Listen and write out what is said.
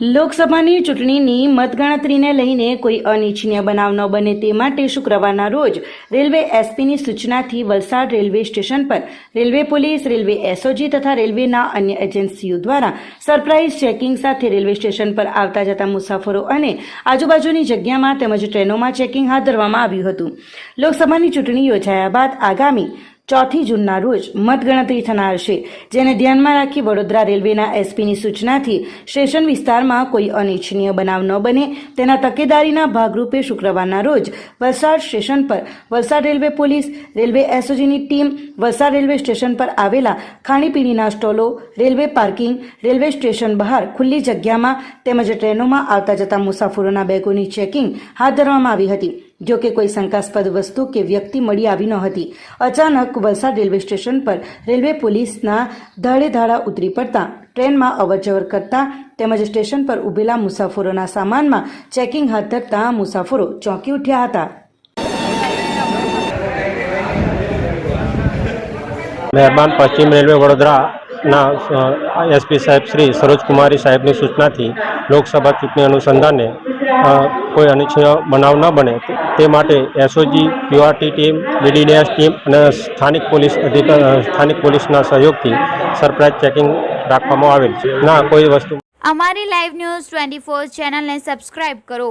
લોકસભાની ચૂંટણીની મતગણતરીને લઈને કોઈ અનિચ્છનીય બનાવ ન બને તે માટે શુક્રવારના રોજ રેલવે એસપીની સૂચનાથી વલસાડ રેલવે સ્ટેશન પર રેલવે પોલીસ, રેલવે એસઓજી તથા રેલવેના અન્ય એજન્સીઓ દ્વારા સરપ્રાઇઝ ચેકિંગ સાથે રેલવે સ્ટેશન પર આવતા જતા મુસાફરો અને આજુબાજુની જગ્યામાં તેમજ ટ્રેનોમાં ચેકિંગ હાથ ધરવામાં આવ્યું હતું. લોકસભાની ચૂંટણી યોજાયા બાદ આગામી ચોથી જૂનના રોજ મતગણતરી થનાર છે, જેને ધ્યાનમાં રાખી વડોદરા રેલવેના એસપીની સૂચનાથી સ્ટેશન વિસ્તારમાં કોઈ અનિચ્છનીય બનાવ ન બને. તેના તકેદારીના ભાગરૂપે શુક્રવારના રોજ વલસાડ સ્ટેશન પર વલસાડ રેલવે પોલીસ, રેલવે એસઓજીની ટીમ, વલસાડ રેલવે સ્ટેશન પર આવેલા ખાણીપીણીના સ્ટોલો, રેલવે પાર્કિંગ, રેલવે સ્ટેશન બહાર ખુલ્લી જગ્યામાં તેમજ ટ્રેનોમાં આવતા જતા મુસાફરોના બેગોની ચેકિંગ હાથ ધરવામાં આવી હતી. જો કે કોઈ શંકાસ્પદ વસ્તુ કે વ્યક્તિ મળી આવી ન હતી. અચાનક વલસાડ રેલવે સ્ટેશન પર રેલવે પોલીસના ધાડેધાડા ઉતરી પડતા, ટ્રેનમાં અવરજવર કરતા તેમજ સ્ટેશન પર ઉભેલા મુસાફરોના સામાનમાં ચેકિંગ હાથ ધરતા મુસાફરો ચોંકી ઉઠ્યા હતા. મહેરબાન પશ્ચિમ રેલવે વડોદરાના એસપી સાહેબ શ્રી સરોજકુમારી સાહેબની સૂચનાથી લોકસભા ચૂંટણી અનુસંધાને કોઈ અનિચ્છનીય બનાવ ન બને. તે માટે SOG, PRT team BDDS team અને સ્થાનિક પોલીસ અધિકાર સ્થાનિક પોલીસના સહયોગથી સરપ્રાઇઝ ચેકિંગ રાખવામાં આવેલ છે. ના, કોઈ વસ્તુ અમારી લાઈવ ન્યૂઝ ટ્વેન્ટી ફોર ચેનલને સબસ્ક્રાઇબ કરો.